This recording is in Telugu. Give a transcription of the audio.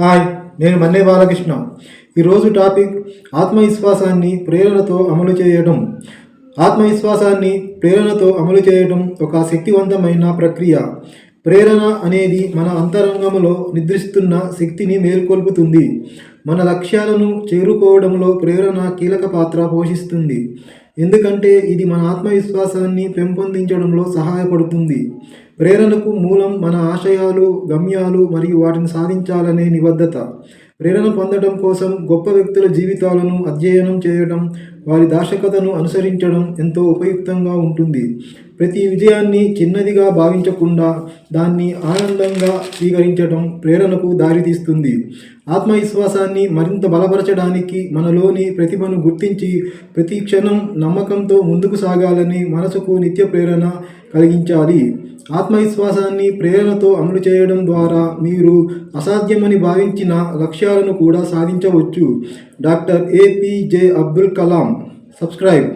హాయ్ నేను మన్నే బాలకృష్ణ. ఈరోజు టాపిక్ ఆత్మవిశ్వాసాన్ని ప్రేరణతో అమలు చేయడం. ఆత్మవిశ్వాసాన్ని ప్రేరణతో అమలు చేయడం ఒక శక్తివంతమైన ప్రక్రియ. ప్రేరణ అనేది మన అంతరంగంలో నిద్రిస్తున్న శక్తిని మేల్కొల్పుతుంది. మన లక్ష్యాలను చేరుకోవడంలో ప్రేరణ కీలక పాత్ర పోషిస్తుంది. ఎందుకంటే ఇది మన ఆత్మవిశ్వాసాన్ని పెంపొందించడంలో సహాయపడుతుంది. ప్రేరణకు మూలం మన ఆశయాలు గమ్యాలు మరియు వాటిని సాధించాలనే నిబద్ధత. ప్రేరణ పొందడం కోసం గొప్ప వ్యక్తుల జీవితాలను అధ్యయనం చేయడం వారి దార్శకతను అనుసరించడం ఎంతో ఉపయుక్తంగా ఉంటుంది. ప్రతి విజయాన్ని చిన్నదిగా భావించకుండా దాన్ని ఆనందంగా స్వీకరించడం ప్రేరణకు దారితీస్తుంది. ఆత్మవిశ్వాసాన్ని మరింత బలపరచడానికి మనలోని ప్రతిభను గుర్తించి ప్రతి క్షణం నమ్మకంతో ముందుకు సాగాలని మనసుకు నిత్య ప్రేరణ కలిగించాలి. ఆత్మవిశ్వాసాన్ని ప్రేరణతో అమలు చేయడం ద్వారా మీరు అసాధ్యమని భావించిన లక్ష్యాలను కూడా సాధించవచ్చు. Doctor APJ Abdul Kalam. Subscribe.